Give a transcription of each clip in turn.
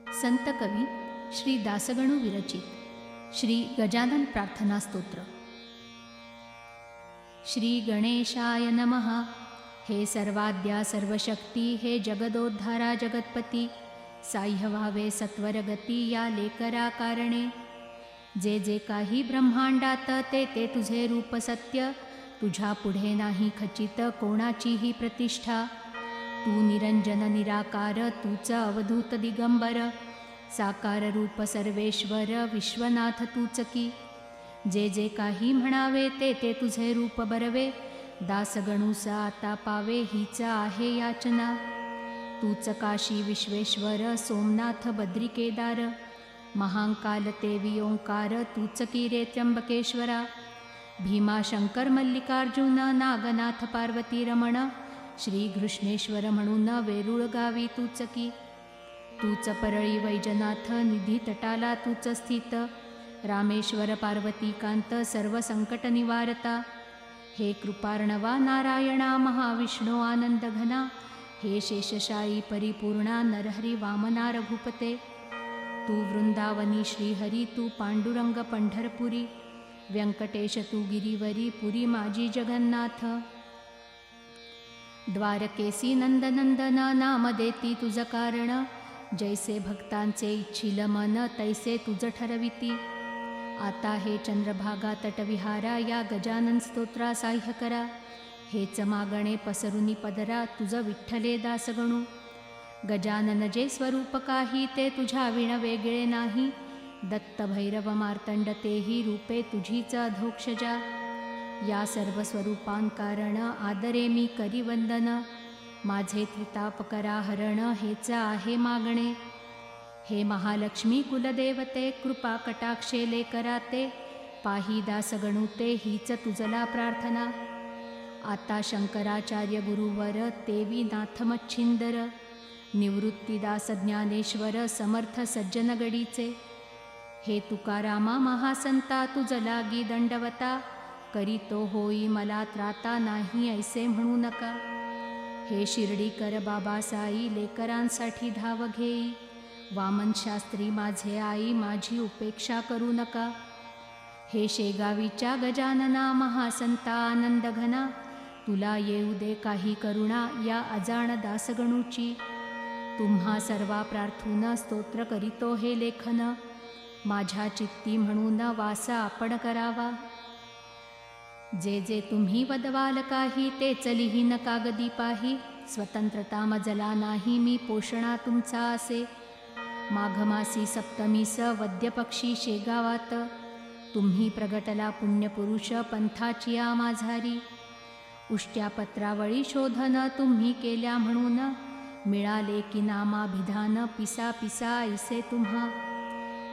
संत कवी श्री दासगणू विरचित श्री गजानन प्रार्थना स्तोत्र. श्री गणेशाय नमः. हे सर्वाद्या सर्वशक्ती हे जगदोद्धारा जगतपती साह्य व्हावे सत्वरगती या लेकरा कारणे. जे जे काही ब्रह्मांडात ते ते तुझे रूप सत्य तुझ्या पुढे नाही खचित कोणाचीही प्रतिष्ठा. तू निरंजन निराकार तूच अवधूत दिगंबर. साकार रूप सर्वेश्वर विश्वनाथ तूच की. जे जे काही म्हणावे ते ते तुझे रूप बरवे. दासगणूस आता पावे हीच आहे याचना. तूच काशी विश्वेश्वर सोमनाथ बद्रिकेदार. महांकाल तेवी ओंकार तूच की रे त्र्यंबकेश्वरा. भीमाशंकर मल्लिकार्जुन नागनाथ पार्वती रमण. श्री घृष्णेश्वर म्हणून वेरूळ गावी तूच की तूच परळी वैजनाथ निधी तटाला तूच स्थित. रामेश्वर पार्वतीकांत सर्व संकट निवारता. हे कृपार्णवा नारायणा महाविष्णो आनंद घना. हे शेषशायी परिपूर्णा नरहरी वामना रघुपते. तू वृंदावनी श्रीहरी तू पांडुरंग पंढरपुरी. व्यंकटेश तू गिरीवरी पुरी माझी जगन्नाथ. द्वारकेसी नंदनंदन नाम देती तुझ कारण. जैसे भक्तांचे इच्छिल मन तैसे तुझ ठरविती. आता हे चंद्रभागा तटविहारा या गजानन स्तोत्रा साह्य करा. हेच मागणे पसरुनी पदरा तुझ विठ्ठले दासगणू. गजानन जे स्वरूप काही ते तुझ्या विण वेगळे नाही. दत्त भैरव मार्तंड तेही रूपे तुझीच अधोक्षजा. या सर्व स्वरूपांकारण आदरे मी करी वंदन. माझे त्रिताप करा हरण हेच आहे मागणे. हे महालक्ष्मी कुलदेवते कृपा कटाक्षे लेकराते पाही दासगणुते हीच तुझला प्रार्थना. आता शंकराचार्य गुरुवर तेवी नाथमच्छिंदर निवृत्तीदास ज्ञानेश्वर समर्थ सज्जनगडीचे. हे तुकारामा महासंता तुजला गी दंडवता दंडवता करीतो होई मला त्राता नाही ऐसे म्हणू नका. हे शिर्डीकर बाबासाई लेकरांसाठी धाव घेई. वामन शास्त्री माझे आई माझी उपेक्षा करू नका. हे शेगावीच्या गजानना महासंता आनंद घना तुला येऊ दे काही करुणा या अजाण दासगणूची. तुम्हा सर्वा प्रार्थून स्तोत्र करीतो हे लेखन. माझ्या चित्ती म्हणून वास आपण करावा. जे जे तुम्ही वदवाल काही ते चलिही न कागदी पाही. स्वतंत्रता मजला नाही मी पोषणा तुमचा असे. माघमासी सप्तमी स वद्यपक्षी शेगावात. तुम्ही प्रगटला पुण्यपुरुष पंथाची माझारी माझारी उष्ट्यापत्रावळी शोधन तुम्ही केल्या म्हणून. मिळाले की नामाभिधान पिसा पिसा ऐसे तुम्हा.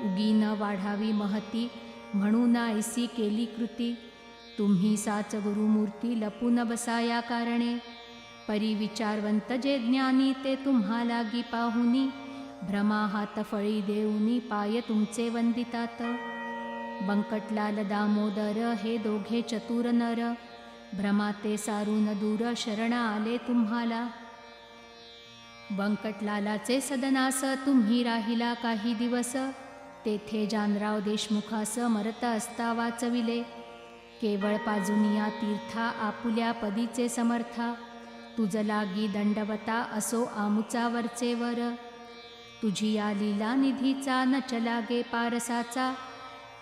उगीन वाढावी महती म्हणून ऐसी केली कृती. तुम्ही साच गुरुमूर्ती लपून बसा या कारणे परिविचारवंत जे ज्ञानी ते तुम्हा लागी पाहुनी. भ्रमा हात फळी देऊनी पाय तुमचे वंदितात. बंकटलाल दामोदर हे दोघे चतुर नर. भ्रमाते सारून दूर शरण आले तुम्हाला. बंकटलालाचे सदनास तुम्ही राहिला काही दिवस. तेथे जानराव देशमुखास मरत असता वाचविले केवळ पाजुनिया तीर्था आपुल्या पदीचे समर्था. तुझ लागी दंडवता असो आमुचा वरचे वर. तुझी या लीला निधीचा न चलागे पारसाचा.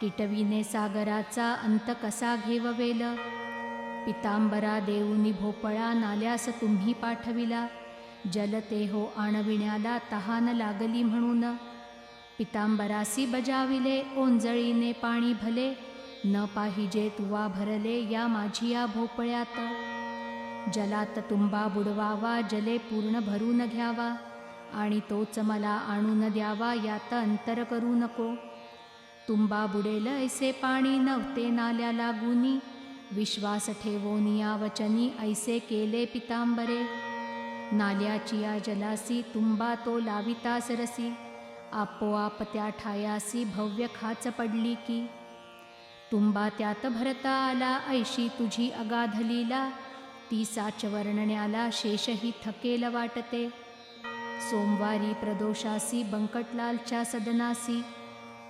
टिटवीने सागराचा अंत कसा घेववेल पितांबरा देऊनी भोपळा नाल्यास तुम्ही पाठविला. जलते हो आणविण्याला तहान लागली म्हणून. पितांबरासी बजाविले ओंजळीने पाणी भले. न पाहिजे तुवा भरले या माझी या भोपळ्यात. जलात तुंबा बुडवावा जले पूर्ण भरून घ्यावा. आणि तोच मला आणून द्यावा यात अंतर करू नको. तुंबा बुडेल ऐसे पाणी नव्हते नाल्या लागुनी. विश्वास ठेवोनिया वचनी ऐसे केले पितांबरे. नाल्याची या जलासी तुंबा तो लाविता सरसी आपोआप त्या ठायासी भव्य खाच पडली की. तुंबा त्यात भरता आला ऐशी तुझी अगाध लीला. ती साच वर्णण्याला शेषही थकेल वाटते. सोमवारी प्रदोषासी बंकटलालच्या सदनासी.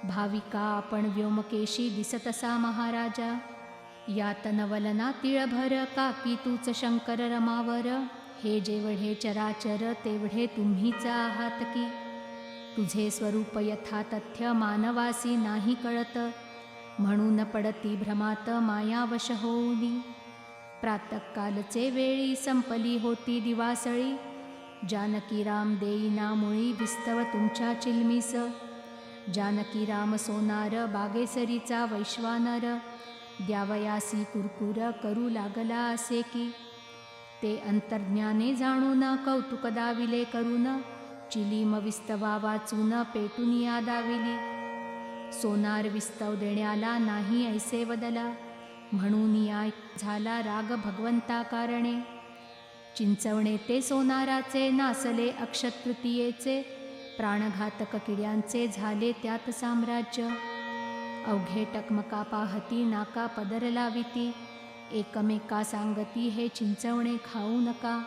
भाविका आपण व्योमकेशी दिसतसा महाराजा. यात नवलना तिळभर काकी तूच शंकर रमावर. हे जेवढे चराचर तेवढे तुम्हीच आहात की. तुझे स्वरूप यथा तथ्य मानवासी नाही कळत. म्हणून पडती भ्रमात मायावश होऊनी. प्रातकालचे वेळी संपली होती दिवासळी. जानकी राम देईना मुळी विस्तव तुमच्या चिलमीस. जानकी राम सोनार बागेसरीचा वैश्वानर. द्यावयासी कुरकुर करू लागला असे की. ते अंतर्ज्ञाने जाणून कौतुकदाविले करून. चिलीम विस्तवा वाचून पेटून या दाविली. सोनार विस्तव देण्याला नाही ऐसे बदला म्हणून या झाला राग भगवंता कारणे. चिंचवणे ते सोनाराचे नासले अक्षतृतीयेचे प्राणघातक किड्यांचे झाले त्यात साम्राज्य. अवघे टकमका पाहती नाका पदर लाविती. एकमेका सांगती हे चिंचवणे खाऊ नका.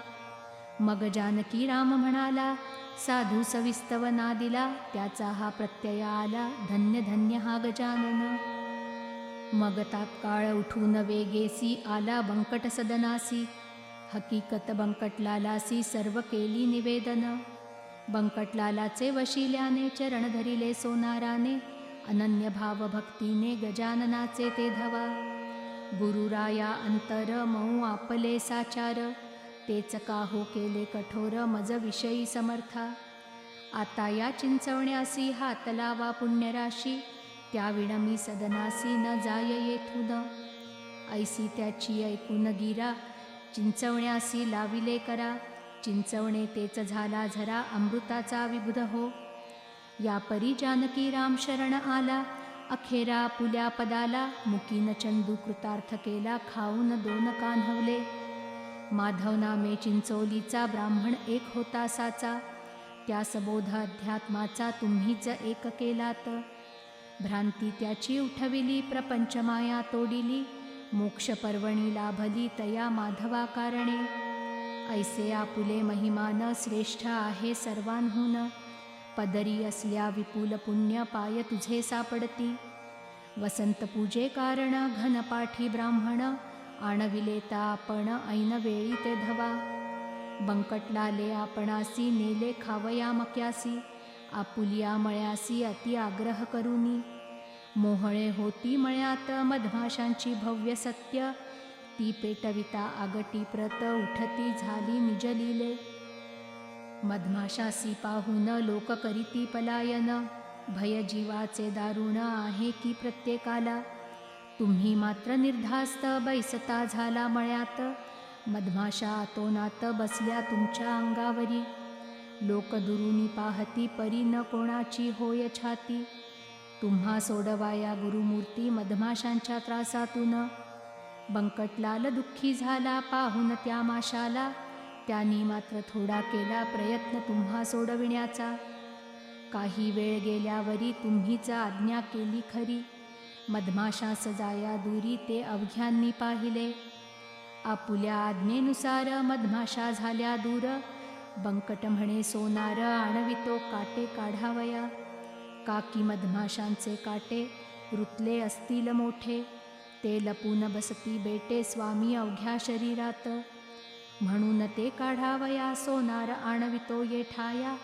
मग जानकी राम म्हणाला साधू सविस्तव दिला त्याचा हा प्रत्यय आला. धन्य धन्य हा गजानन. मग तात्काळ उठून वेगेसी आला बंकट सदनासी हकीकत बंकटलालासी सर्व केली निवेदन. बंकटलालाचे वशिल्याने चरण धरिले सोनाराने. अनन्य भाव भक्तीने गजाननाचे ते धवा. गुरुराया अंतर मऊ आपले साचार. तेच का हो केले कठोर मज विषयी समर्था. आता या चिंचवण्यासी हात लावा पुण्यराशी त्या विणमी सदनासी न जाय येथून. ऐसी त्याची ऐकून गिरा चिंचवण्यासी लाविले करा. चिंचवणे तेच झाला झरा अमृताचा विबुध हो. या परी जानकी राम शरण आला अखेरा पुल्या पदाला मुकीन चंदू कृतार्थ केला खाऊन दोन कान्हवले. माधव नामे चिंचोलीचा ब्राह्मण एक होता साचा. त्या सबोध अध्यात्माचा तुम्हीच एक केलात. भ्रांती त्याची उठविली प्रपंचमाया तोडिली. मोक्ष पर्वणी लाभली तया माधवा कारणे ऐसे आपुले महिमान श्रेष्ठ आहे सर्वांहून. पदरी असल्या विपुल पुण्य पाय तुझे सापडती. वसंत पूजे कारण घनपाठी ब्राह्मण. आणविलेता आपण ऐनवेळी ते धवा. बंकटलाले आपणासी नेले खावया मक्यासी आपुलिया मळ्यासी अति आग्रह करुनी. मोहळे होती मळ्यात मधमाशांची भव्य सत्य ती पेटविता आगटी प्रत उठती झाली निजलिले. मधमाशासी पाहून लोक करीती पलायन भयजीवाचे दारुण आहे की प्रत्येकाला? तुम्ही मात्र निर्धास्त बैसता झाला मळ्यात. मधमाशा आतोनात बसल्या तुमच्या अंगावरी. लोक दुरुनी पाहती परी न कोणाची होय छाती. तुम्हा सोडवाया गुरुमूर्ती मधमाशांच्या त्रासातून. बंकटलाल दुःखी झाला पाहून त्या माशाला. त्यांनी मात्र थोडा केला प्रयत्न तुम्हा सोडविण्याचा. काही वेळ गेल्यावरी तुम्हीच आज्ञा केली खरी. मधमाशा सजाया दुरी ते अवघ्यांनी पाहिले. आपुल्या आज्ञेनुसार मधमाशा झाल्या दूर. बंकट म्हणे सोनार आणवितो काटे काढावया. काकी मधमाशांचे काटे रुतले असतील मोठे. ते लपून बसती बेटे स्वामी अवघ्या शरीरात. म्हणून ते काढावया सोनार आणवितो ये ठाया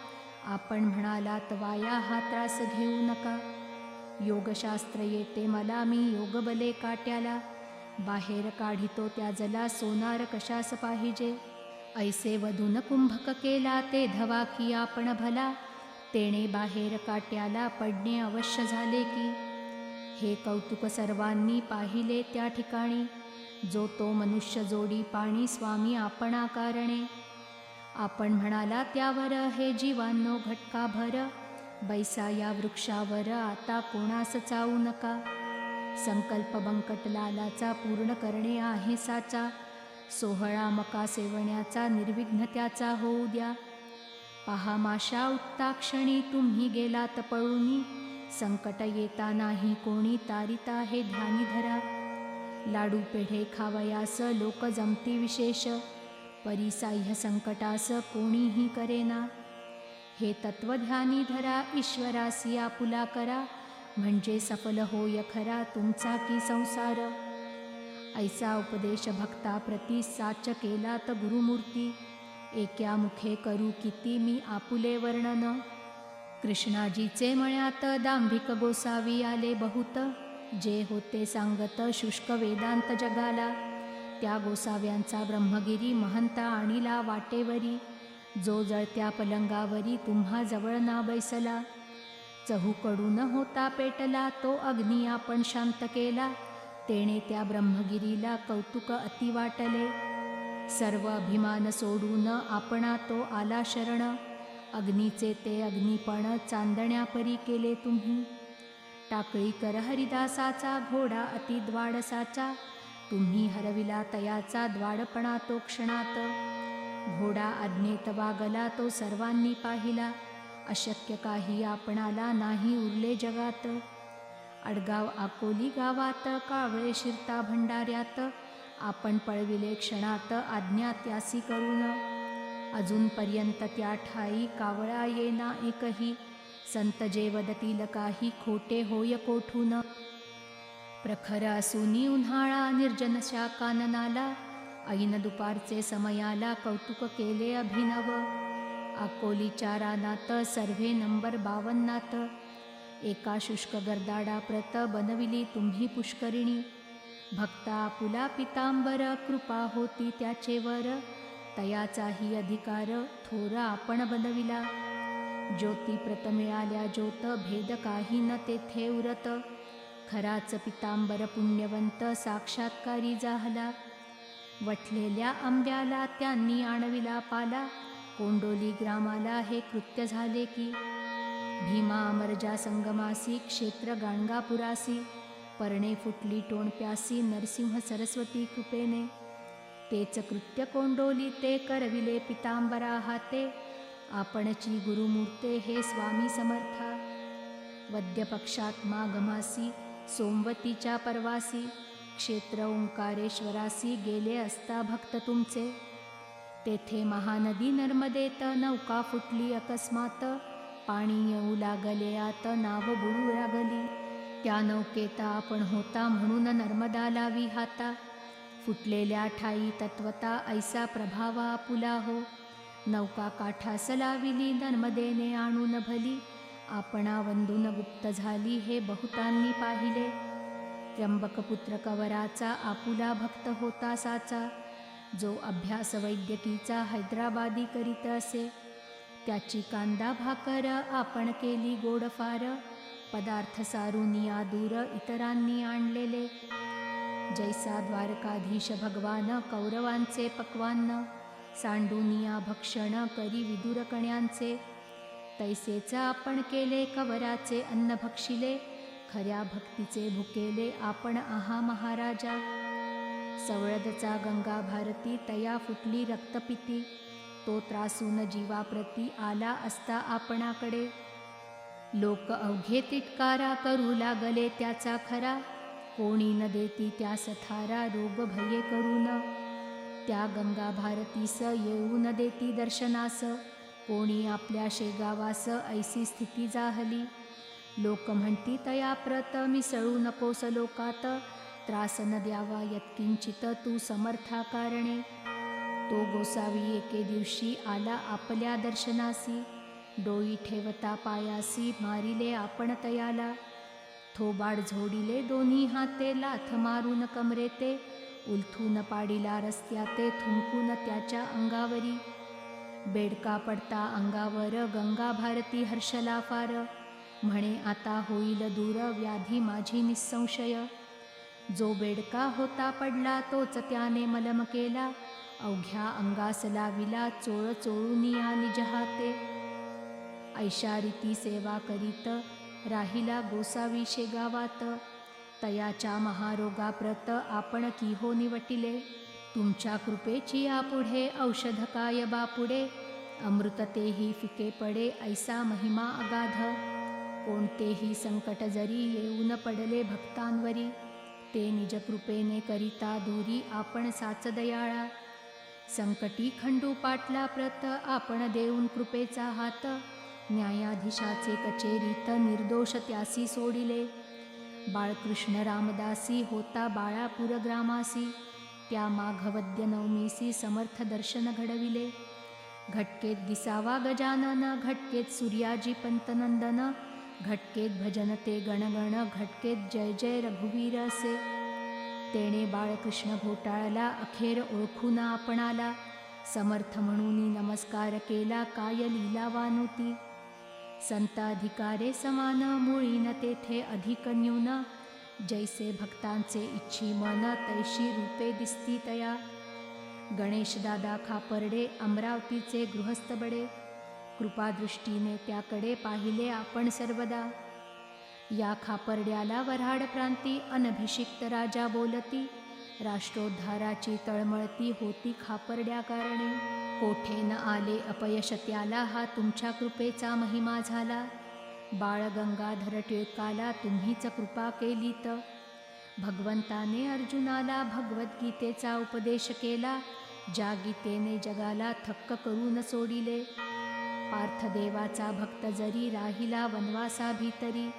आपण म्हणालात वाया हा त्रास घेऊ नका. योगशास्त्र येते मला मी योगबले काट्याला. बाहेर काढितो त्या जला सोनार कशास पाहिजे? ऐसे वधून कुंभक केला ते धवा की आपण भला. तेणे बाहेर काट्याला पडणे अवश्य झाले की. हे कौतुक सर्वांनी पाहिले त्या ठिकाणी. जो तो मनुष्य जोडी पाणी स्वामी आपणा कारणे. आपण म्हणाला त्यावर हे जीवांनो घटका भर बैसा या वृक्षावर आता कोणास चावू नका. संकल्प बंकटलालाचा पूर्ण करणे आहे साचा. सोहळा मका सेवण्याचा निर्विघ्न त्याचा होऊ द्या. पहा माशा उत्ताक्षणी तुम्ही गेलात पळूनी. संकट येता नाही कोणी तारिता हे ध्यानी धरा. लाडू पेढे खावयास लोक जमती विशेष. परिसाह्य संकटास कोणीही करेना. हे तत्वध्यानी धरा ईश्वरासी आपुला करा. म्हणजे सफल होय खरा तुमचा की संसार? ऐसा उपदेश भक्ता प्रती साच केला त गुरुमूर्ती. एक्या मुखे करू किती मी आपुले वर्णन? कृष्णाजीचे मळ्यात दांभिक गोसावी आले बहुत. जे होते सांगत शुष्क वेदांत जगाला. त्या गोसाव्यांचा ब्रह्मगिरी महंता आणिला वाटेवरी. जो जळत्या पलंगावरी तुम्हा जवळ ना बैसला चहूकडून होता पेटला तो अग्नी आपण शांत केला. तेणे त्या ब्रह्मगिरीला कौतुक अति वाटले. सर्व अभिमान सोडून आपणा तो आला शरण. अग्नीचे ते अग्निपण चांदण्यापरी केले तुम्ही. टाकळीकर हरिदासाचा घोडा अति द्वाडसाचा. तुम्ही हरविला तयाचा द्वाडपणा तो क्षणात. घोडा आज्ञेत गला तो सर्वांनी पाहिला. अशक्य काही आपणाला नाही उरले जगात. अडगाव आकोली गावात कावळे शिरता भंडाऱ्यात. आपण पळविले क्षणात आज्ञा त्यासी करून. अजूनपर्यंत त्या ठाई कावळा येना एकही. संत जे वदतील काही खोटे होय कोठून? प्रखर असूनी उन्हाळा निर्जनशा काननाला ऐन दुपारचे समयाला कौतुक केले अभिनव. अकोलीच्या रानात सर्वे नंबर बावन्नात एका शुष्क गर्दाडा प्रत बनविली तुम्ही पुष्करिणी. भक्ता पुला पितांबर कृपा होती त्याचे वर. तयाचाही अधिकार थोर आपण बनविला. ज्योती प्रत मिळाल्या ज्योत भेद काही न तेथे उरत. खराच पितांबर पुण्यवंत साक्षात्कारी जाहला. वठलेल्या आंब्याला त्यांनी आणविला पाला. कोंडोली ग्रामाला हे कृत्य झाले की. भीमा अमरजा संगमासी क्षेत्र गाणगापुरासी. पर्णे फुटली टोणप्यासी नरसिंह सरस्वती कृपेने. तेच कृत्य कोंडोली ते करविले पितांबरा हाते. आपणची गुरुमूर्ते हे स्वामी समर्था. वद्यपक्षात्मा गमासी सोमवतीच्या परवासी. क्षेत्र ओंकारेश्वरासी गेले असता भक्त तुमचे. तेथे महानदी नर्मदेत नौका फुटली अकस्मात. पाणी येऊ लागले आत नाव बुडू लागली. त्या नौकेता आपण होता म्हणून नर्मदा लावी हाता. फुटलेल्या ठाई तत्वता ऐसा प्रभावा आपुला हो. नौका काठास लाविली नर्मदेने आणून भली. आपणा वंदून गुप्त झाली हे बहुतांनी पाहिले. त्र्यंबकपुत्र कवराचा आपुला भक्त होता साचा जो अभ्यास वैद्यकीचा हैदराबादी करीत असे. त्याची कांदा भाकर आपण केली गोडफार पदार्थ सारुनिया दूर इतरांनी आणलेले. जैसा द्वारकाधीश भगवान कौरवांचे पक्वान्न सांडुनिया भक्षण करी विदुरकण्यांचे. तैसेच आपण केले कवराचे अन्न भक्षिले खऱ्या भक्तीचे भुकेले आपण आहा महाराजा. सवळदचा गंगा भारती तया फुटली रक्तपिती. तो त्रासून जीवाप्रती आला असता आपणाकडे. लोक अवघे तिटकारा करू लागले त्याचा खरा. कोणी न देती त्या सथारा रोग भये करून. त्या गंगा भारतीस येऊ न देती दर्शनास. कोणी आपल्या शेगावास ऐसी स्थिती जाहली. लोक म्हणती तया प्रत मिसळू नकोस लोकात. त्रास न द्यावा यत्किंचित तू समर्था कारणे. तो गोसावी एके दिवशी आला आपल्या दर्शनासी. डोई ठेवता पायासी मारिले आपण तयाला. थोबाड झोडिले दोन्ही हाते लाथ मारून कमरेते. उलथून पाडिला रस्त्याते थुंकून त्याच्या अंगावरी. बेडका पडता अंगावर गंगा भारती हर्षला फार म्हणे आता होईल दूर व्याधी माझी निसंशय. जो बेडका होता पडला तोच त्याने मलम केला. अवघ्या अंगास लाविला चोळ चोळूनिया निजहाते ऐशारीती सेवा करीत राहिला गोसावी शेगावात. तयाच्या महारोगाप्रत आपण किहो निवटिले. तुमच्या कृपेची यापुढे औषध काय बापुडे? अमृततेही फिके पडे ऐसा महिमा अगाध. कोणतेही संकट जरी येऊन पडले भक्तांवरी ते निजकृपेने करिता दूरी आपण साच दयाळा. संकटी खंडू पाटला प्रत आपण देऊन कृपेचा हात. न्यायाधीशाचे कचेरीत निर्दोष त्यासी सोडिले. बाळकृष्ण रामदासी होता बाळापूर ग्रामासी. त्या माघवद्य नवमीसी समर्थ दर्शन घडविले. घटकेत दिसावा गजानन घटकेत सूर्याजी पंतनंदन. घटकेत भजन ते गणगण घटकेत जय जय रघुवीर असे. तेणे बाळकृष्ण घोटाळला अखेर ना आपणाला. समर्थ म्हणून नमस्कार केला काय लिलावानुती संताधिकारे समान मुळीन तेथे अधिक न्यून. जैसे भक्तांचे इच्छी मन तैशी रूपे दिसती तया. गणेशदादा खापर्डे अमरावतीचे गृहस्थ बडे. कृपादृष्टीने त्याकडे पाहिले आपण सर्वदा. या खापर्ड्याला वऱ्हाड प्रांती अनभिषिक्त राजा बोलती राष्ट्रोद्धाराची तळमळती होती खापर्ड्या कारणे कोठे न आले अपयश त्याला हा तुमच्या कृपेचा महिमा झाला. बाळ गंगाधर टिळकाला तुम्हीच कृपा केली तर भगवंताने अर्जुनाला भगवद्गीतेचा उपदेश केला ज्या गीतेने जगाला थक्क करून सोडिले. पार्थदेवाचा भक्त जरी राहिला वनवासा भीतरी.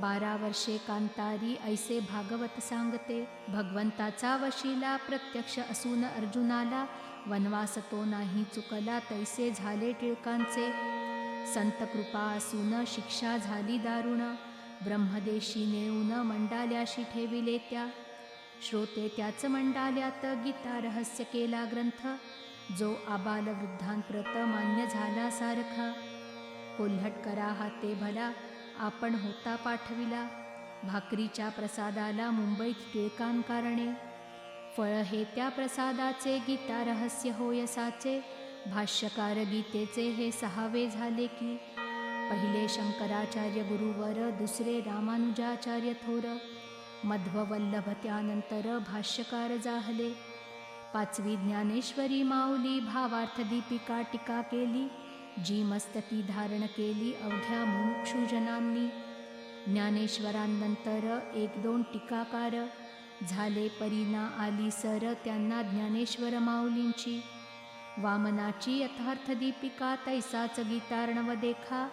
बारा वर्षे कांतारी ऐसे भागवत सांगते भगवंताचा वशीला प्रत्यक्ष असून अर्जुनाला वनवास तो नाही चुकला तैसे झाले टिळकांचे. संत कृपा असून शिक्षा झाली दारुण ब्रह्मदेशी नेऊन मंडाल्याशी ठेविले त्या. श्रोते त्याच मंडाल्यात गीता रहस्य केला ग्रंथ जो आबालवृद्धांप्रत मान्य झाला सारखा. कोल्हट करा हाते भला आपण होता पाठविला. भाकरीच्या प्रसादाला मुंबईत टिळकांकारणे फळ हे त्या प्रसादाचे गीता रहस्य होयसाचे भाष्यकार गीतेचे हे सहावे झाले की पहिले शंकराचार्य गुरुवर दुसरे रामानुजाचार्य थोर. मध्ववल्लभ त्यानंतर भाष्यकार जाहले. पाचवी ज्ञानेश्वरी माऊली भावार्थ दीपिका टीका केली जी मस्तकी धारण केली अवघ्या मुमुक्षुजनांनी ज्ञानेश्वरांनंतर एक दोन टीकाकार झाले परीना आली सर त्यांना ज्ञानेश्वर माऊलींची. वामनाची यथार्थ दीपिका तैसाच गीतार्णव देखा.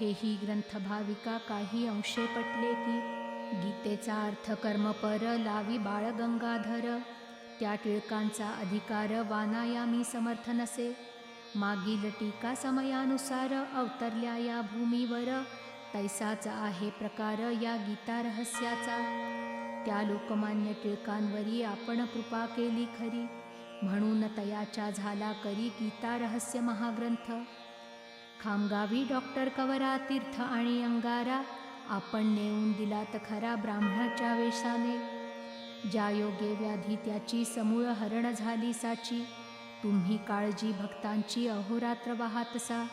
हेही ग्रंथभाविका काही अंशे पटले की गीतेचा अर्थ कर्मपर लावी बाळ गंगाधर. त्या टिळकांचा अधिकार वानायामी समर्थ नसे मागील टीका समयानुसार अवतरल्या या भूमीवर तैसाच आहे प्रकार या गीता रहस्याचा. त्या लोकमान्य टिळकांवरी आपण कृपा केली खरी. म्हणून तयाच्या झाला करी गीता रहस्य महाग्रंथ. खामगावी डॉक्टर कवरा तीर्थ आणि अंगारा. आपण नेऊन दिलात खरा ब्राह्मणाच्या वेशाने. ज्या योगे व्याधी त्याची समूळ हरण झाली साची तुम्ही काळजी भक्तांची अहोरात्र वाहतसा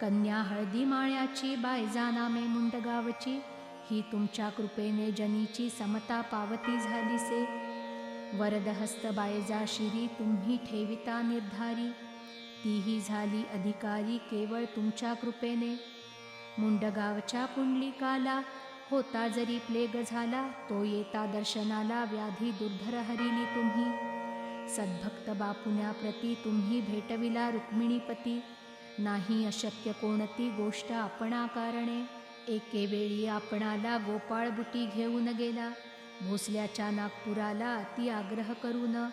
कन्या हळदी माळ्याची बायजानामे मुंडगावची ही तुमच्या कृपेने जनीची समता पावती झालीसे वरदहस्त बायजा शिरी तुम्ही ठेविता निर्धारी. तीही झाली अधिकारी केवळ तुमच्या कृपेने. मुंडगावच्या पुंडलिकाला होता जरी प्लेग झाला तो येता दर्शनाला व्याधी दुर्धर हरिली तुम्ही. सद्भक्त बापुण्याप्रती तुम्ही भेटविला रुक्मिणीपती. नाही अशक्य कोणती गोष्ट आपणा कारणे. एके वेळी आपणाला गोपाळ बुटी घेऊन गेला. भोसल्याच्या नागपुराला अति आग्रह करून.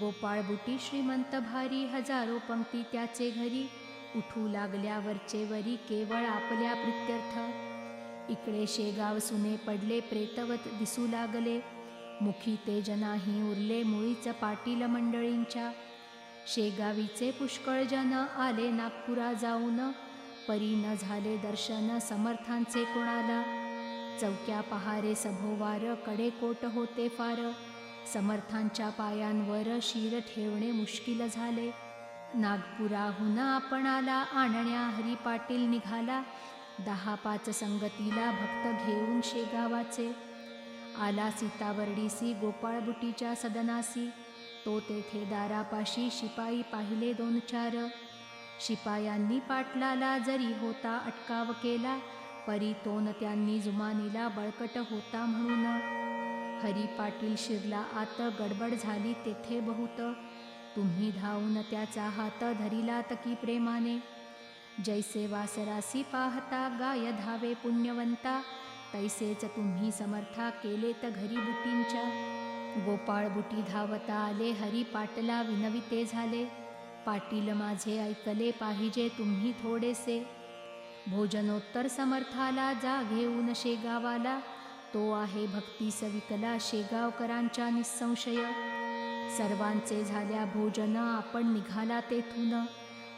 गोपाळ बुटी श्रीमंत भारी हजारो पंक्ती त्याचे घरी. उठू लागल्यावरचे वरी केवळ आपल्या प्रित्यर्थ. इकडे शेगाव सुने पडले प्रेतवत दिसू लागले. मुखी ते जनाही उरले मुळीच पाटील मंडळींच्या. शेगावीचे पुष्कळ जन आले नागपुरा जाऊन. परी न झाले दर्शन समर्थांचे कोणाला? चौक्या पहारे सभोवार कडेकोट होते फार. समर्थांच्या पायांवर शिर ठेवणे मुश्किल झाले. नागपुराहून आपणाला आणण्या हरी पाटील निघाला. दहा पाच संगतीला भक्त घेऊन शेगावाचे. आला सीतावर्डीसी गोपाळबुटीच्या सदनासी. तो तेथे दारापाशी शिपाई पाहिले दोन चार. शिपायांनी पाटलाला जरी होता अटकाव केला परी तोन त्यांनी जुमानीला बळकट होता म्हणून. हरी पाटील शिरला आत गडबड झाली तेथे बहुत. तुम्ही धावून त्याचा हात धरिलात की प्रेमाने? जैसे वासरासी पाहता गाय धावे पुण्यवंता तैसेच तुम्ही समर्था केले त घरी बुटींच्या. गोपाळ बुटी धावता आले हरी पाटला विनविते झाले. पाटील माझे ऐकले पाहिजे तुम्ही थोडेसे. भोजनोत्तर समर्थाला जा घेऊन शेगावाला. तो आहे भक्ती सविकला शेगावकरांच्या निसंशय. सर्वांचे झाल्या भोजन आपण निघाला तेथून.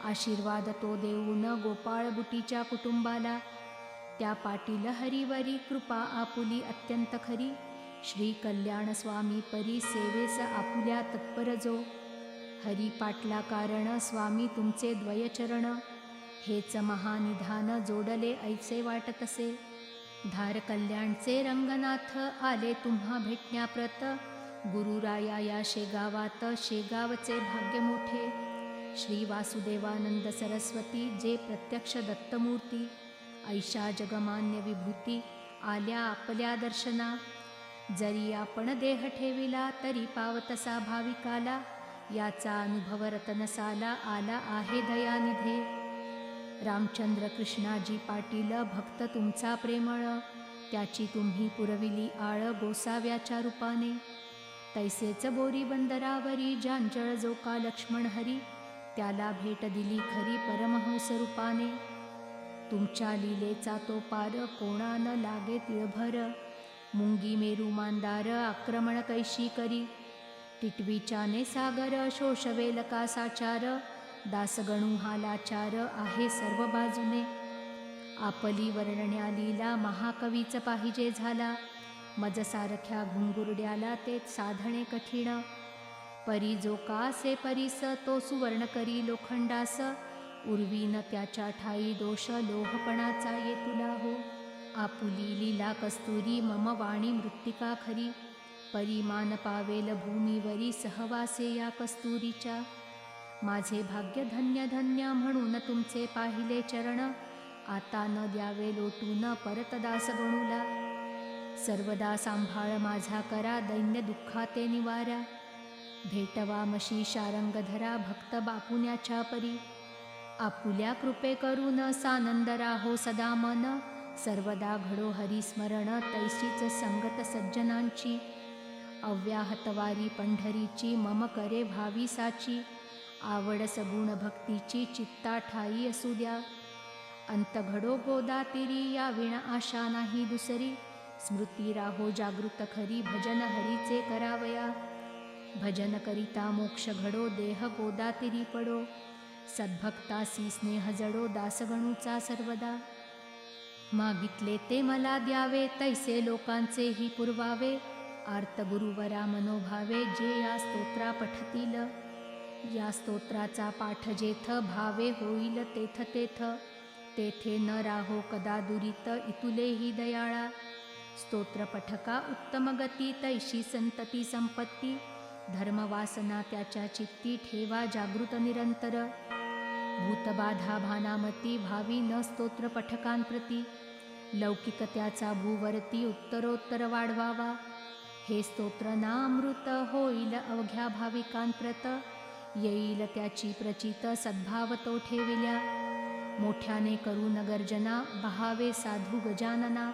आशीर्वाद तो देऊन गोपाळ बुटीच्या कुटुंबाला. त्या पाटील हरिवरी कृपा आपुली अत्यंत खरी. श्री कल्याण स्वामी परी सेवेस आपुल्या तत्पर जो. हरी पाटला कारण स्वामी तुमचे द्वयचरण. हेच महानिधान जोडले ऐसे वाटतसे धार कल्याणचे रंगनाथ आले तुम्हा भेटण्याप्रत. गुरुराया या शेगावात शेगावचे भाग्य मोठे. श्री वासुदेवानंद सरस्वती जे प्रत्यक्ष दत्तमूर्ती ऐशा जगमान्य विभूती आल्या आपल्या दर्शना. जरी आपण देह ठेविला तरी पावतसा भाविकाला याचा अनुभव रतनसाला आला आहे दयानिधे. रामचंद्र कृष्णाजी पाटील भक्त तुमचा प्रेमळ. त्याची तुम्ही पुरविली आळ गोसाव्याच्या रूपाने. तैसेच बोरी बंदरावरी जांजळ जो का लक्ष्मण हरी त्याला भेट दिली खरी परमहंस रूपाने तुमच्या लीलेचा तो पार कोणा न लागे तिळभर? मुंगी मेरू मांदार आक्रमण कैशी करी? टिटवीच्याने सागर शोषवेल का साचार दासगणू हा लाचार आहे सर्व बाजूने. आपली वर्णण्या लीला महाकवीच पाहिजे झाला. मजसारख्या घुंगुरड्याला ते साधणे कठीण. परी जो कासे परीस तो सुवर्ण करी लोखंडास उर्वीन त्याच्या ठाई दोष लोहपणाचा ये तुला हो. आपुली लीला कस्तुरी मम वाणी मृत्तिका खरी. परिमान पावेल भूमीवरी सहवासे या कस्तुरीच्या. माझे भाग्य धन्य धन्य म्हणून तुमचे पाहिले चरण. आता न द्यावे लोटून परतदास बणूला गणूला. सर्वदा सांभाळ माझा करा दैन्य दुःखाते निवारा. भेटवा मशी शारंगधरा भक्त बापुण्याच्या परी. आपुल्या कृपे करून सानंद राहो सदा मन. सर्वदा घडो हरिस्मरण तैशीच संगत सज्जनांची. अव्याहतवारी पंढरीची मम करे भावी साची. आवड सगुण भक्तीची चित्ता ठाई असू द्या. अंत घडो गोदातिरी या विण आशा नाही दुसरी. स्मृती राहो जागृत खरी भजन हरीचे करावया. भजन करिता मोक्ष घडो देह गोदातिरी पडो सद्भक्तासी स्नेह जडो दासगणूचा सर्वदा. मागितले ते मला द्यावे तैसे लोकांचेही पुरवावे. आर्त गुरुवरा मनोभावे जे या स्तोत्रा पठतील. या स्तोत्राचा पाठ जेथ भावे होईल तेथ तेथ. तेथे न राहो कदा दुरित इतुलेही दयाळा. स्तोत्रपठका उत्तम गती तैशी संतती संपत्ती. धर्मवासना त्याच्या चित्ती ठेवा जागृत निरंतर. भूतबाधा भानामती भावी न स्तोत्र पठकांप्रती. लौकिक त्याचा भूवरती उत्तरोत्तर वाढवावा. हे स्तोत्र नामृत होईल अवघ्या भाविकांप्रत. येईल त्याची प्रचित सद्भाव तो ठेविल्या. मोठ्याने करू नगर्जना बहावे साधू गजानना.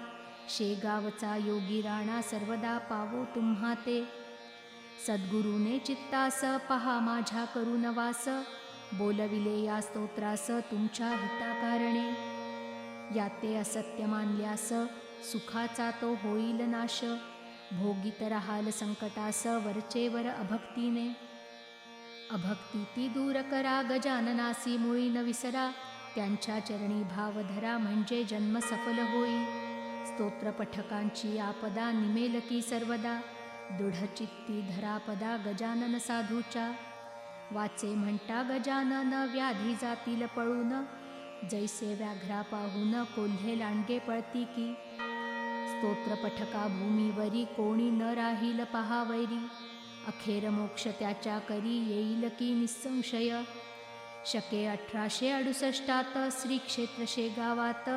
शेगावचा योगी राणा सर्वदा पावो तुम्हा ते सद्गुरूने चित्तास पहा माझ्या करू नवास बोलविले या स्तोत्रास तुमच्या हिताकारणे. या ते असत्य मानल्यास सुखाचा तो होईल नाश. भोगीत राहाल संकटास वरचेवर अभक्तीने. अभक्ती ती दूर करा गजाननासी मुळी न विसरा. त्यांच्या चरणी भाव धरा म्हणजे जन्म सफल होई. स्तोत्रपठकांची आपदा निमेल की सर्वदा. दृढचित्ती धरापदा गजानन साधूच्या. वाचे म्हणता गजानन व्याधी जातील पळून. जैसे व्याघ्रा पाहून कोल्हे लांडगे पळती की. स्तोत्र पठका भूमीवरी कोणी न राहील पहावैरी. अखेर मोक्ष त्याच्या करी येईल की निसंशय. शके अठराशे अडुसष्टात श्री क्षेत्र शेगावात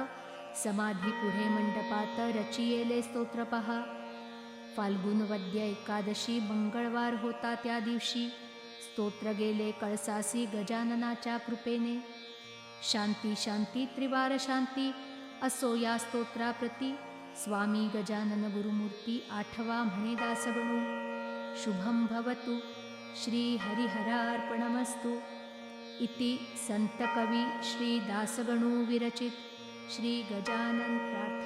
समाधी पुढे मंडपात रचियेले स्तोत्र पहा. फाल्गुन वद्य एकादशी मंगळवार होता त्या दिवशी. स्तोत्र गेले कळसासी गजाननाच्या कृपेने. शांती शांती त्रिवार शांती असो या स्तोत्राप्रती. स्वामी गजानन गुरुमूर्ती आठवा म्हणे दासगणू. शुभं भवतु. श्री हरिहरार्पणमस्तु. इति संतकवी श्री दासगणू विरचित. श्री गजानन प्रार्थना